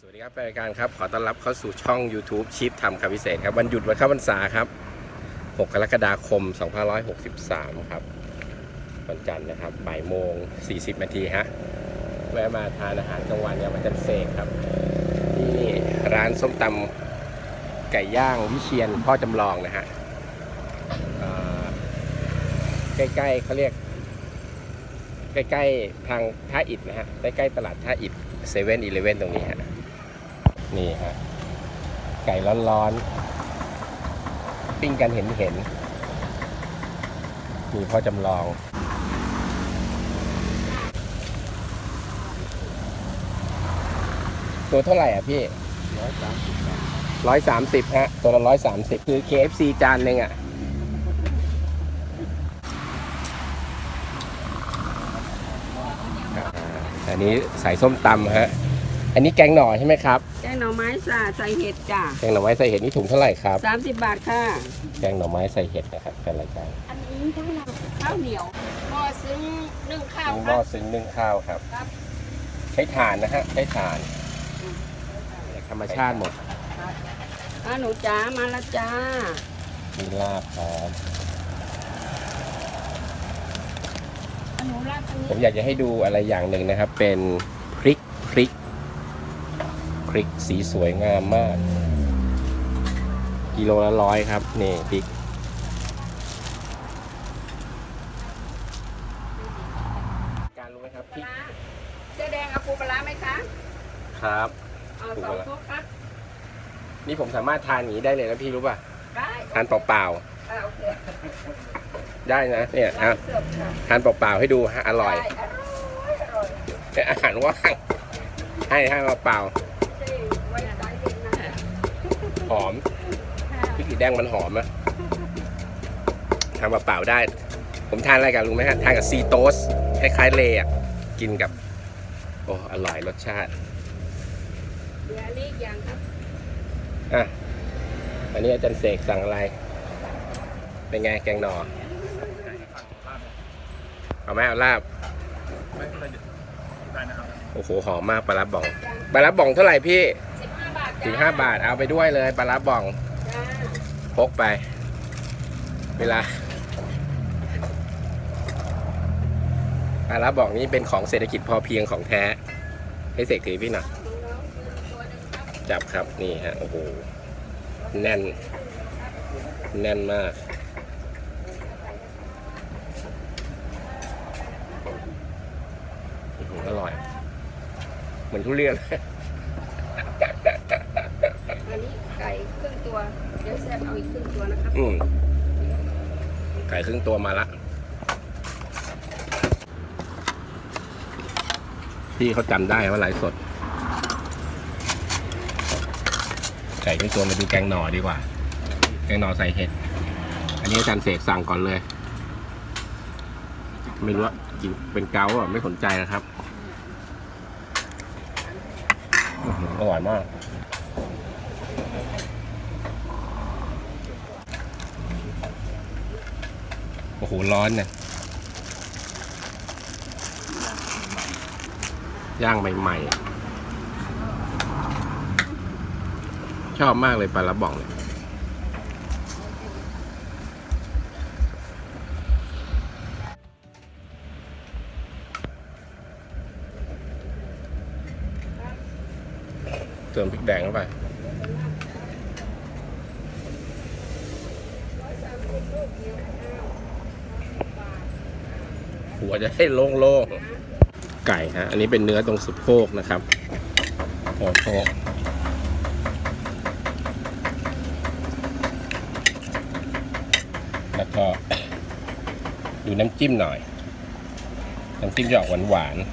สวัสดีครับรายการครับขอต้อนรับเข้าสู่ช่อง YouTube ชิปทำคำพิเศษครับวันหยุดวันเข้าพรรษาครับ 6 กรกฎาคม 2563 ครับ วันจันทร์นะครับบ่ายโมง 40 นาทีฮะแวะมาทานอาหารกลางวันยามวันจันทร์เสกครับ ที่ร้านส้มตำไก่ย่างวิเชียนพ่อจำลองนะฮะอ่อใกล้ๆเขาเรียก ใกล้ๆทางท่าอิฐนะฮะใกล้ๆตลาดท่าอิฐเซเว่นอีเลเว่นตรงนี้ฮะ นี่ฮะ ไก่ร้อนๆ ปิ้งกันเห็นเห็นๆมีพ่อจำลอง ตัวเท่าไหร่อะพี่ร้อยสามสิบร้อยสามสิบฮะ ตัวละร้อยสามสิบคือ KFC จานหนึ่งอะอ่าอันนี้ใส่ส้มตำฮะ อันนี้แกงหน่อใช่ไหมครับ แกงหน่อไม้สาใส่เห็ดจ้ะแกงหน่อไม้ใส่เห็ดนี่ถุงเท่าไหร่ครับสามสิบบาทค่ะ แกงหน่อไม้ใส่เห็ดนะครับเป็นรายการอันนี้ข้าวข้าวเหนียวหม้อซึ้งนึ่งข้าวนึ่งหคม้อรับ ซึ้งนึ่งข้าวครับ ครับ ใช้ถ่านนะฮะ ใช้ถ่าน ธรรมชาติหมดอ่าหนูจ๋ามาและจ้ามีลาบครับอะหนูราดตรงผมนี้อยากจะให้ดูอะไรอย่างหนึ่งนะครับ เป็นพริกพริก พริกสีสวยงามมาก กิโลละร้อยครับ นี่พริก การรู้ไหมครับพปริลากร้าเจ๊แดงเอาปูปลาร้าไหมคะครับเอาปูสปอลางร้าทุกครับนี่ผมสามารถทานอย่างนี้ได้เลยนะพี่รู้ป่ะได้ทานเปล่าอ่าโอเคๆได้นะเนี่ยร้าอะนเสิร์ฟค่ะทานเปล่าๆให้ดูฮะอร่อยได้อร่อยอร่อยเป็นอาหารว่างให้ให้เปล่าเหอมพริกสีแดงมันหอมอะทานเปล่าๆได้ ผมทานอะไรกันรู้ไหมฮะ ทานกับซีโตสคล้ายๆเลย์อะกินกับ โอ้ อร่อยรสชาติเดี๋ยวอันนี้อีกอย่างครับอะอันนี้อาจารย์เสกสั่งอะไร เป็นไงแกงหน่อ เอาไหมเอาลาบไม่เป็นไรได้นะครับโอ้โห หอมมากปลาร้าบ่อง ปลาร้าบ่องเท่าไหร่พี่ สิบห้าบาทเอาไปด้วยเลยปลาร้าบ่องพกไป เวลาปลาร้าบ่องนี้เป็นของเศรษฐกิจพอเพียงของแท้ ให้เสกถือพี่หน่อยจับครับนี่ฮะโอ้โหแน่น แน่นมากอื้อหืออร่อย เหมือนทุเรียน อันนี้ไก่ครึ่งตัว เดี๋ยวแซ่บเอาอีกครึ่งตัวนะครับ อืมไก่ครึ่งตัวมาละพี่เขาจำได้ว่าไลฟ์สด ไก่ครึ่งตัวมาดูแกงหน่อดีกว่า แกงหน่อใส่เห็ด อันนี้อาจารย์เสกสั่งก่อนเลย ไม่รู้ว่ากินเป็นเกาอะไม่สนใจนะครับอร่อยมาก โอ้โห ร้อนเนี่ยย่างใหม่ๆ ชอบมากเลยปลาละบ่องเนี่ยเติมพริกแดงเข้าไป หัวจะได้โล่งๆ ไก่ฮะ อันนี้เป็นเนื้อตรงสะโพกนะครับโอ้โหแล้วก็ดูน้ำจิ้มหน่อย น้ำจิ้มจะออกหวานๆ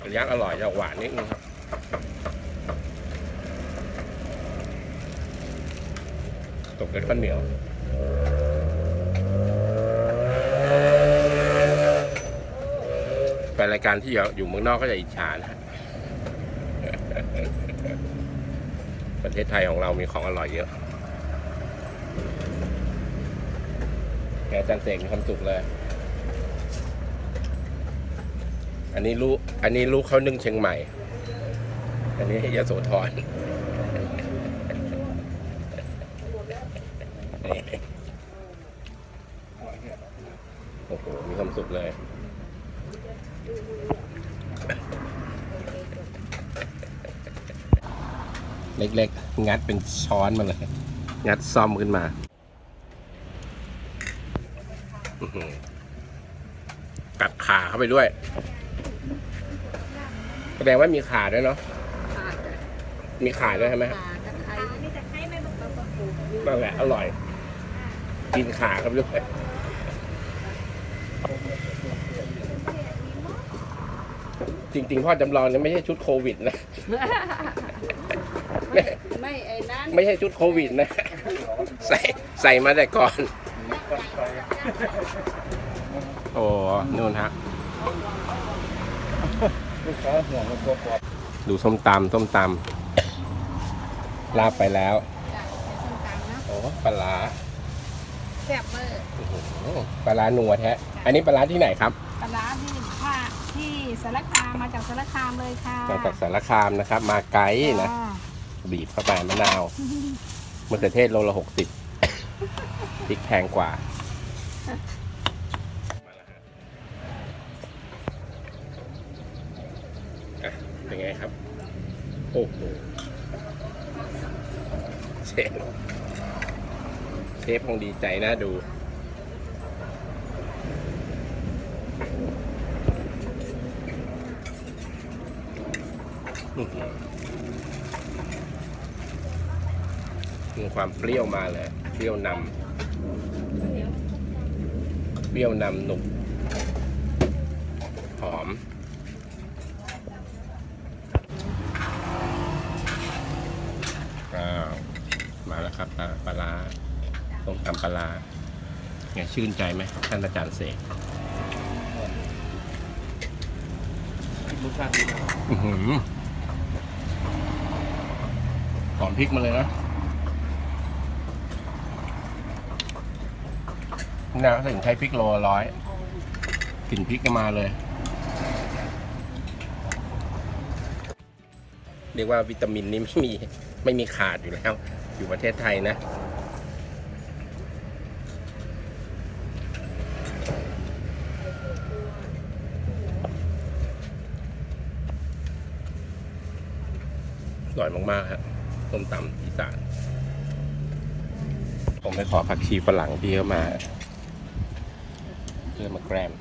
อันย่างอร่อยจะออกหวานนิดนึงครับ ตกด้วยข้าวเหนียว ไปรายการที่อยู่เมืองนอกก็จะอิจฉานะ ประเทศไทยของเรามีของอร่อยเยอะแกจันเสกมีความสุขเลย อันนี้ลูกอันนี้ลูกเขานึ่งเชียงใหม่ อันนี้ยโสธรโอ้โห มีความสุขเลย เล็กๆ งัดเป็นช้อนมาเลย งัดซ่อมขึ้นมาอื้อหือกัดขาเข้าไปด้วย แสดงว่ามีขาด้วยเนาะขาดมีขาด้วยใช่ไหมครับขาตะไคร้นี่ตะไคร้ไม่ต้องเราก็ปลูกนั่นแหละอร่อย กินขาเข้าไปด้วย จริง ๆ พ่อจำลองเนี่ยไม่ใช่ชุดโควิดนะ ไม่ไม่ไอ้นั้นไม่ใช่ชุดโควิดนะ ใส่ใส่มาแต่ก่อน โอ้นู่นฮะ ลูกค้าห่วงมันตัวปลอดดูส้มตำส้มตำลาบไปแล้ว จ้ะใส่ส้มตำนะโอ้ปลาร้าแซ่บเวอร์โอ้โหปลาร้านัวแท้ อันนี้ปลาร้าที่ไหนครับ ปลาร้าที่ภาค ที่สารคามมาจากสารคามเลยค่ะมาจากสารคามนะครับ มาไกลนะจ้าบีบเข้าไปมะนาวมะเขือเทศโลละหกสิบพริกแพงกว่า อะ เป็นไงครับ โอ้โหเชฟเชฟคงดีใจน่าดู อื้อหือมีความเปรี้ยวมาเลย เปรี้ยวนำเปรี้ยวนำหนุกหอมอ้าวมาแล้วครับปลาปลาร้าต้มตำปลาร้าไงชื่นใจไหมท่านอาจารย์เสกรสชาติดีนะอื้ อหือหอมพริกมาเลยนะน่าถึงใช้พริกโลลร้อยกลิ่นพริกก็มาเลย เรียกว่าวิตามินนี้ไม่มีไม่มีขาดอยู่แล้ว อยู่ประเทศไทยนะอร่อยมากๆฮะ ต้มตำอีสานผมไปขอผักชีฝรั่งพี่เข้ามาเพื่อมาแกรม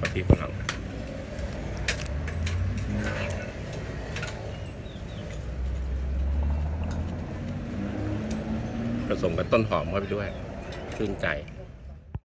ผักชีฝรั่งผสมกับต้นหอมเข้าไปด้วยชื่นใจ